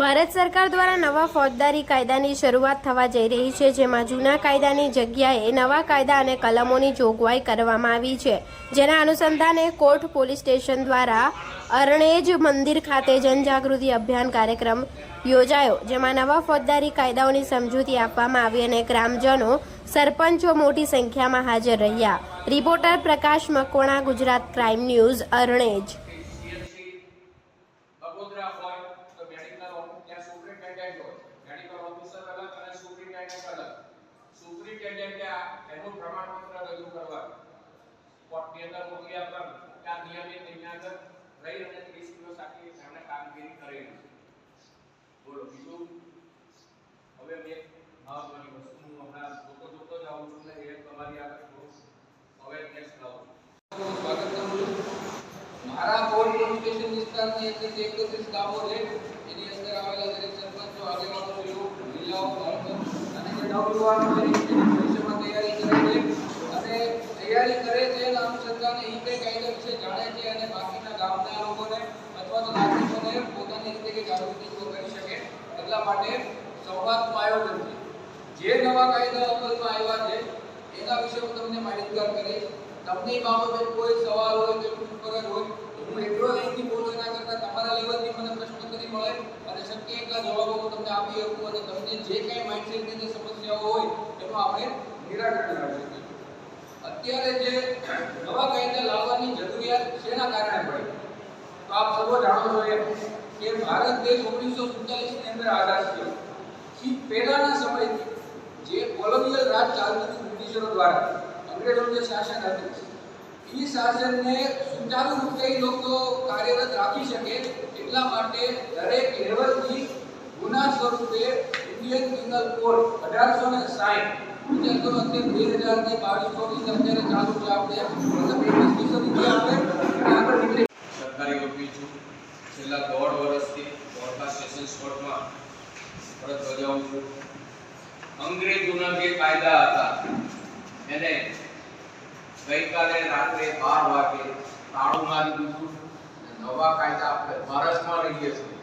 ભારત સરકાર દ્વારા નવા ફોજદારી કાયદાની શરૂઆત થવા જઈ રહી છે, જેમાં જૂના કાયદાની જગ્યાએ નવા કાયદા અને કલમોની જોગવાઈ કરવામાં આવી છે. જેના અનુસંધાને કોર્ટ પોલીસ સ્ટેશન દ્વારા અરણેજ મંદિર ખાતે જનજાગૃતિ અભિયાન કાર્યક્રમ યોજાયો, જેમાં નવા ફોજદારી કાયદાઓની સમજૂતી આપવામાં આવી અને ગ્રામજનો સરપંચો મોટી સંખ્યામાં હાજર રહ્યા. Reporter Prakash Makona Gujarat crime news, Aranej. Officer અલગ અને સુપ્રિન્ટેન્ડન્ટ અલગ સુપ્રિન્ટેન્ડન્ટે આ એનું પ્રમાણપત્ર રજૂ કરવાનું કોર્ટની અંદર મોકલી આપવાનું. કે આ નિયમિત એની આગળ રહી અને 30 દિવસ આખી એમણે કામગીરી કરેલી. છે બોલો, બીજું? હવે મેં મહત્વની વસ્તુ હું હમણાં જોતો જોતો જ આવું છું ને એ તમારી આગળ થોડું અવેરનેસ લાવું છું. સ્વાગત કરું છું. મારા બોર્ડ પોલીસ સ્ટેશન વિસ્તારની અંદર જે એકત્રીસ ગામો છે, એની અંદર આવેલા દરેક સરપંચો, આગેવાનો યુવક મહિલાઓ બાળકો અને જે નવયુવાનો ભવિષ્યમાં તૈયારી કરે છે અને તૈયારી કરે છે એના અનુસંધાને એ કઈ કાયદા વિશે જાણે છે અને બાકીના ગામના લોકોને અથવા તો નાગરિકોને પોતાની રીતે કે જાગૃતિ કરી શકે એટલા માટે સંવાદનું આયોજન છે જે નવા કાયદા અમલમાં આવ્યા છે એના વિશે હું તમને માહિતગાર કરીશ તમને બાબતે કોઈ સવાલ હોય કે પૂછપરછ હોય તો હું એટલો અહીંથી બોલો એના કરતાં તમારા લેવલથી મને પ્રશ્નોત્તરી મળે અને શક્ય એટલા જવાબો હું તમને આપી શકું. અને જે કાંઈ માઇન્ડસેટની જે સમસ્યાઓ હોય, એનું આપણે નિરાકરણ લાવી શકીએ અત્યારે જે નવા કાયદા લાવવાની જરૂરિયાત શેના કારણે પડી? તો આપ સર્વ જાણો છો કે ભારત દેશ ઓગણીસો સુડતાલીસની અંદર આઝાદ થયો. એ પહેલાના સમયથી જે કોલોનિયલ રાજ ચાલતું હતું બ્રિટિશરો દ્વારા, અંગ્રેજોનું જે શાસન હતું એ શાસનને સુચારુ રૂપે લોકો કાર્યરત રાખી શકે એટલા માટે દરેક લેવલથી ગુના સ્વરૂપે ઇન્ડિયન પિનલ કોડ અઢારસો ને સાઠ વિચાર કરો અત્યારે બે હજાર ને બાવીસ ચોવીસ અત્યારે ચાલુ છે આપણે મતલબ એકવીસમી સદીથી આપણે આગળ નીકળી સરકારી વકીલ છું છેલ્લા દોઢ વર્ષથી ધોળકા સેશન્સ કોર્ટમાં ફરજ બજાવું છું અંગ્રેજોના જે કાયદા હતા એને ગઈકાલે રાત્રે બાર વાગે તાળું મારી દીધું અને નવા કાયદા આપણે ભારતમાં રહીએ છીએ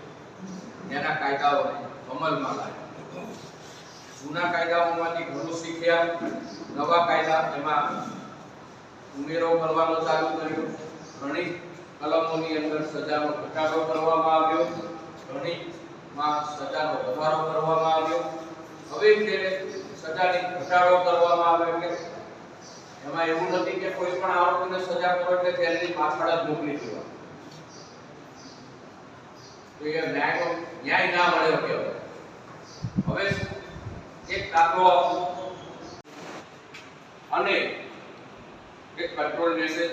એના કાયદાઓને અમલમાં લાવ્યા. જૂના કાયદાઓમાંથી ઘણું શીખ્યા, નવા કાયદા એમાં ઉમેરો કરવાનો ચાલુ કર્યો. ઘણી કલમોની અંદર સજાનો ઘટાડો કરવામાં આવ્યો. ઘણી માં સજાનો વધારો કરવામાં આવ્યો. હવે જ્યારે સજાની ઘટાડો કરવામાં આવે એટલે એમાં એવું નથી કે કોઈ પણ આરોપીને સજા કરો એટલે જેલની પાછળ જ મોકલી દેવા. તો એ ન્યાય ન્યાય ના મળ્યો કે હવે એક દાખલો આપું. અને એક કંટ્રોલ મેસેજ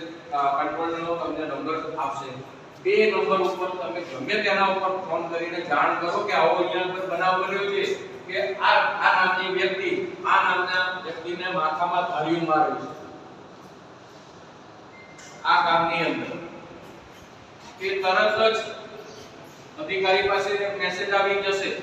કંટ્રોલનો તમને નંબર આપશે. બે નંબર ઉપર તમે ગમે તેના ઉપર ફોન કરીને જાણ કરો કે આવો અહીંયા પર બનાવ બન્યો છે કે આ આ નામની વ્યક્તિ, આ નામના વ્યક્તિને માથામાં થાળીઓ માર્યું છે. આ કામની અંદર. તે તરત જ અધિકારી પાસે મેસેજ આવી જશે.